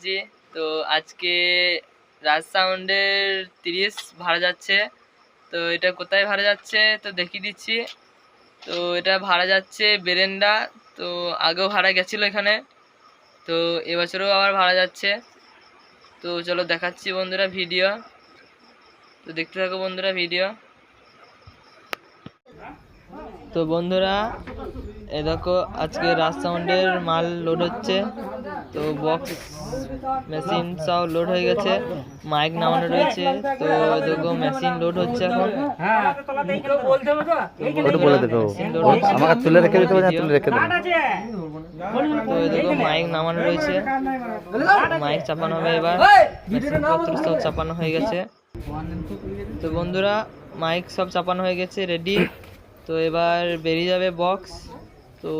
এসেছি। তো আজকে রাজ সাউন্ডের তিরিশ ভাড়া যাচ্ছে। তো এটা কোথায় ভাড়া যাচ্ছে তো দেখিয়ে দিচ্ছি। তো এটা ভাড়া যাচ্ছে বেরেন্ডা। তো আগেও ভাড়া গেছিল এখানে। তো এবছরও আবার ভাড়া যাচ্ছে। তো চলো দেখাচ্ছি বন্ধুরা ভিডিও। তো দেখতে থাকো বন্ধুরা ভিডিও। তো বন্ধুরা, এ দেখো আজকে রাজ সাউন্ডের মাল লোড হচ্ছে। তো বক্স মেশিন সব লোড হয়ে গেছে। মাইক নামানো রয়েছে। তো দেখো মেশিন লোড হচ্ছে এখন। ওটা বলে দেবে ও। মেশিন লোড ও হচ্ছে। আমাকে তুলে রেখে দিতে পারে তুলে রেখে দেবে। তো দেখো মাইক নামানো রয়েছে। মাইক চাপানো হবে এবার। মেশিন পত্র সব চাপানো হয়ে গেছে। তো বন্ধুরা মাইক সব চাপানো হয়ে গেছে রেডি তো এবার বেরিয়ে যাবে বক্স তো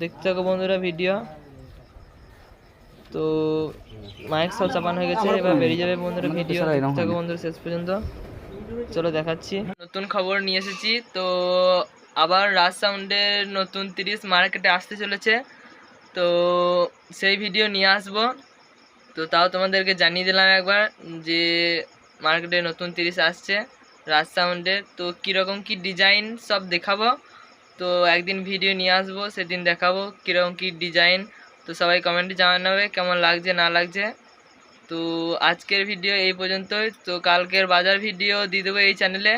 দেখতে থাকো বন্ধুরা ভিডিও তো মাইক সব চাপানো হয়ে গেছে এবার বেরিয়ে যাবে বন্ধুরা ভিডিও। থাকো বন্ধুরা শেষ পর্যন্ত। চলো দেখাচ্ছি। নতুন খবর নিয়ে এসেছি। তো আবার রাজ সাউন্ডের নতুন তিরিশ মার্কেটে আসতে চলেছে। তো সেই ভিডিও নিয়ে আসব। তো তাও তোমাদেরকে জানিয়ে দিলাম একবার যে মার্কেটে নতুন তিরিশ আসছে রাজ সাউন্ডের। তো কীরকম কী ডিজাইন সব দেখাবো। তো একদিন ভিডিও নিয়ে আসব সেদিন দেখাবো কীরকম কী ডিজাইন। তো সবাই কমেন্টে জানাবে কেমন লাগছে, না লাগছে। তো আজকের ভিডিও এই পর্যন্তই। তো কালকের বাজার ভিডিও দিয়ে দেবো এই চ্যানেলে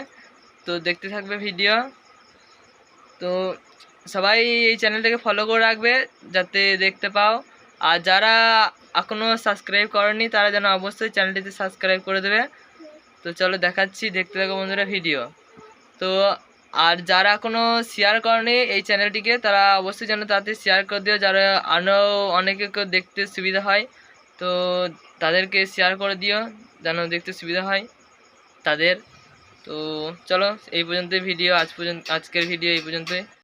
তো দেখতে থাকবে ভিডিও তো সবাই এই চ্যানেলটাকে ফলো করে রাখবে, যাতে দেখতে পাও। আর যারা এখনও সাবস্ক্রাইব করেনি, তারা যেন অবশ্যই চ্যানেলটিতে সাবস্ক্রাইব করে দেবে। তো চলো দেখাচ্ছি, দেখতে থাকো বন্ধুরা ভিডিও তো আর যারা কোনো শেয়ার করেনি এই চ্যানেলটিকে তারা অবশ্যই যেন তাতে শেয়ার করে দিও, যারা আরও অনেকে দেখতে সুবিধা হয়, তো তাদেরকে শেয়ার করে দিও, যেন দেখতে সুবিধা হয় তাদের। তো চলো, এই পর্যন্তই ভিডিও আজ পর্যন্ত, আজকের ভিডিও এই পর্যন্তই।